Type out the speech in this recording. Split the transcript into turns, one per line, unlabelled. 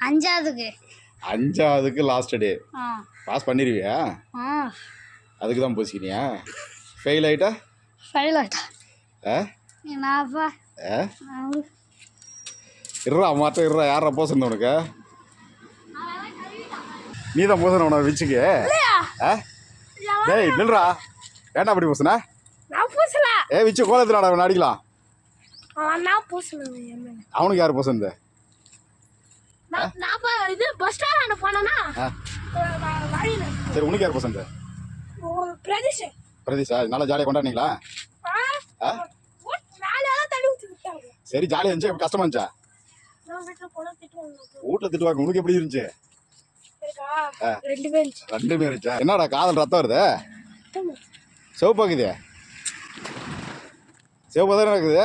அஞ்சாவதுக்கு.
அஞ்சாவதுக்கு last day pass பண்ணிடுவியா அதுக்கு தான் போசிக்கினியா? Fail ஆகிட்டா
ஃபெயில் ஆகிட்டா
ஆ?
என்னப்பா
ஆ? இருறா மாற்ற இருறா யாரா போசணும் உனக்கு? நீ தான் போசணும் உனக்கு விச்சுக்கு? ஆ? டேய் நில்றா. ஏன்டா அப்படி போசுனா
நான் பூசல.
ஏ விச்சு கோலத்தில் அவன் அடிக்கலாம்.
நான் என்ன?
அவனுக்கு யார் போசந்து
நான் இது பஸ் ஸ்டாண்ட் போனேன்னா
சரி உனக்கு யார்
ஒரு பிரதேஷ்.
பிரதீஷா? நல்லா ஜாலியாக கொண்டாடினீங்களா? சரி ஜாலியாக இருந்துச்சு கஷ்டமா இருந்துச்சா
வீட்டில் திட்டுவாங்க.
உனக்கு எப்படி இருந்துச்சு? ரெண்டு பேர் இருந்துச்சா. என்னடா காதல் ரத்தம் வருது? சிவப்பாக்குது சிவப்பு தானே இருக்குது?